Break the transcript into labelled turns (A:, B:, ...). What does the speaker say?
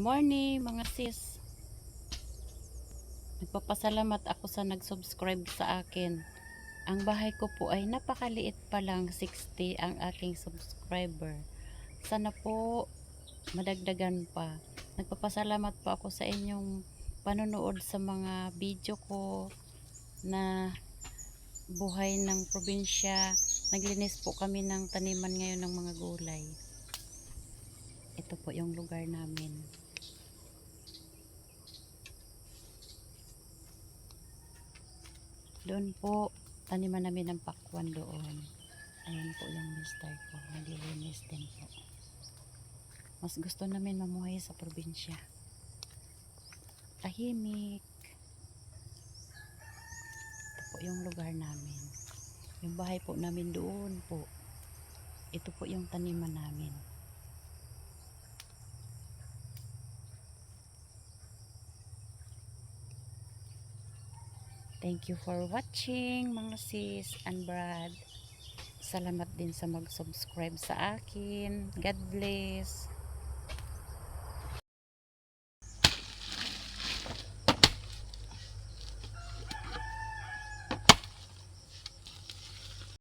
A: morning mga sis. Nagpapasalamat ako sa nag-subscribe sa akin. Ang bahay ko po ay napakaliit pa lang 60 ang aking subscriber. Sana po madagdagan pa. Nagpapasalamat po ako sa inyong panonood sa mga video ko na buhay ng probinsya. Naglinis po kami ng taniman ngayon ng mga gulay. Ito po yung lugar namin. Doon po, taniman namin ng pakwan doon. Ayan po yung mister ko. Naglilinis din po. Mas gusto namin mamuhay sa probinsya. Tahimik. Ito po yung lugar namin. Yung bahay po namin doon po. Ito po yung taniman namin. Thank you for watching mga sis and brad. Salamat din sa mag-subscribe sa akin. God bless.